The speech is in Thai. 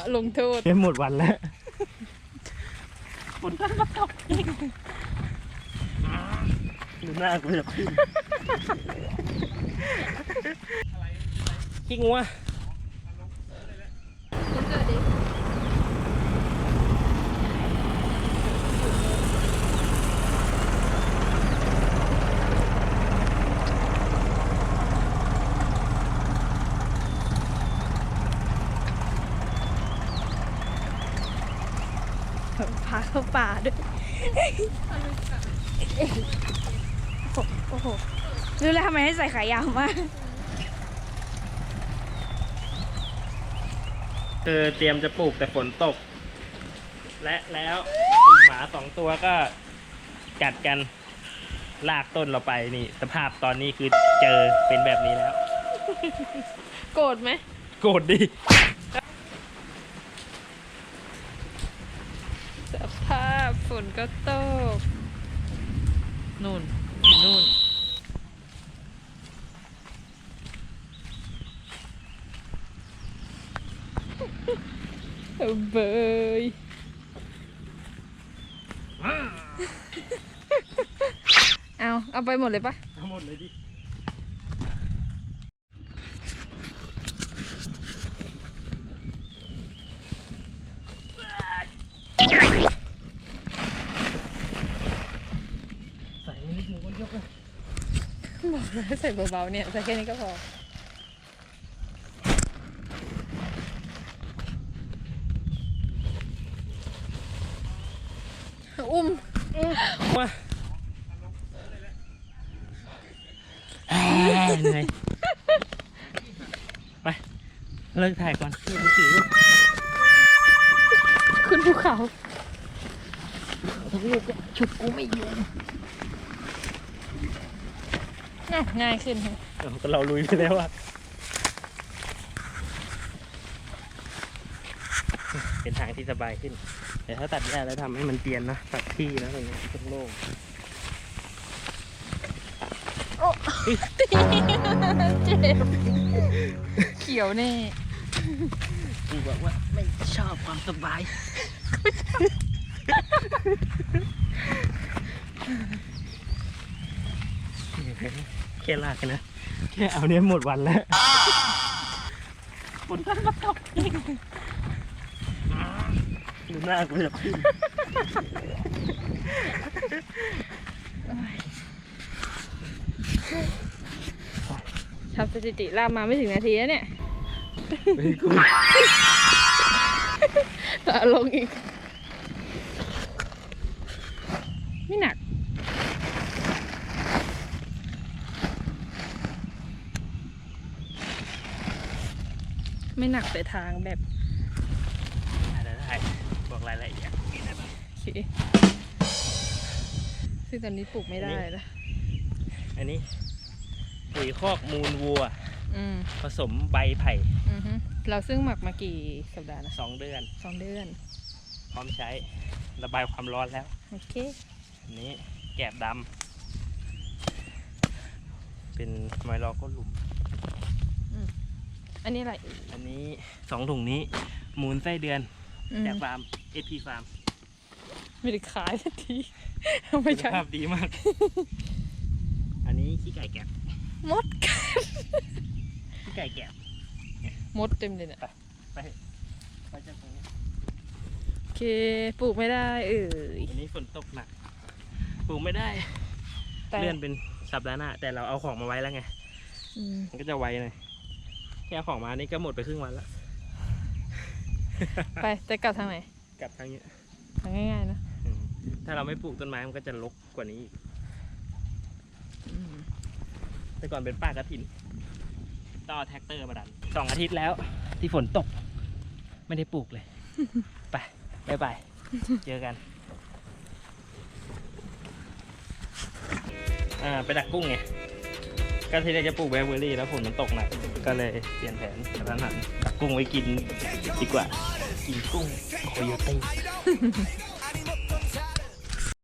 พระพระลงโทษเรียนหมดวันแล้วฝนตั้งมาตกอีกดูหน้ากูจะขึ้นขี้งัว พาเข้าป่าด้วย โอ้โหรู้แล้วทำไมให้ใส่ขายาวมาก คือเตรียมจะปลูกแต่ฝนตก และแล้วไอ้หมาสองตัวก็กัดกันลากต้นเราไปนี่ สภาพตอนนี้คือเจอเป็นแบบนี้แล้ว โกรธไหม โกรธดิ สภาพฝ นก็ตก นู่นอยู่นู่นเบยเอา เอาไปหมดเลยปะ ทั้งหมดเลยดิ ใส่นิดนึงก็ยกเลย บอกแล้วใส่เบาๆเนี่ยใส่แค่นี้ก็พออุ้มมาเหนื่อยไป เลิกถ่ายก่อนมือถือขึ้นภูเขา ชุดกูไม่อยู่ น่ะง่ายขึ้นค่ะก็เราลุยไปแล้วอะเป็นทางที่สบายขึ้น แต่ถ้าตัดหญ้าแล้วทำให้มันเตียนนะ ตัดที่นะอะไรเงี้ยโล่งเจ็บเขียวแน่ๆกูบอกว่าไม่ชอบความสบาย แค่ลากกันนะ แค่เอาเนี้ยหมดวันแล้วฝนตั้งมาตกอีกดูหน้ากูจะขึ้นทำสถิติลากมาไม่ถึงนาทีแล้วเนี่ยไม่กูต่ลงอีก ไม่หนัก ไม่หนักแต่ทางแบบได้ได้บอกรายละเอียดโอเคซึ่งตอนนี้ปลูกไม่ได้แล้วอันนี้ปุ๋ยคอกมูลวัวอืมผสมใบไผ่อือฮึเราซึ่งหมักมากี่สัปดาห์นะสองเดือนสองเดือน พร้อมใช้ระบายความร้อนแล้ว โอเคอันนี้แกบดำเป็นไมลอก็หลุม อันนี้อะไรอันนี้สองถุงนี้มูลไส้เดือนอืมจากฟาร์มเอพีฟาร์มไม่ได้ขายสักทีไม่ใช่คุณภาพดีมาก อันนี้ขี้ไก่แกบมดกัดขี้ไก่แกบมดเต็มเลยเนี่ยไปไปจากตรงนี้โอเคปลูกไม่ได้เอ่ยวันนี้ฝนตกหนักปลูกไม่ได้แต่เลื่อนเป็นสัปดาห์หน้าแต่เราเอาของมาไว้แล้วไง อืมมันก็จะไวหน่อย แค่เอาของมานี่ก็หมดไปครึ่งวันแล้วไปแต่กลับทางไหน กลับทางนี้ทางง่ายๆนะอืมถ้าเราไม่ปลูกต้นไม้มันก็จะรกกว่านี้อีก อืมแต่ก่อนเป็นป่ากระถินต้องเอาแท็กเตอร์มาดันสองอาทิตย์แล้ว ที่ฝนตก ไม่ได้ปลูกเลย ไปบายบายเจอกัน อ่า ไปดักกุ้งไง ก็ที่แรกจะปลูกแบล็คเบอร์รี่แล้วฝนมันตกหนักก็เลยเปลี่ยนแผนกระทันหันดักกุ้งไว้กินดีกว่า กินกุ้งโคโยตี้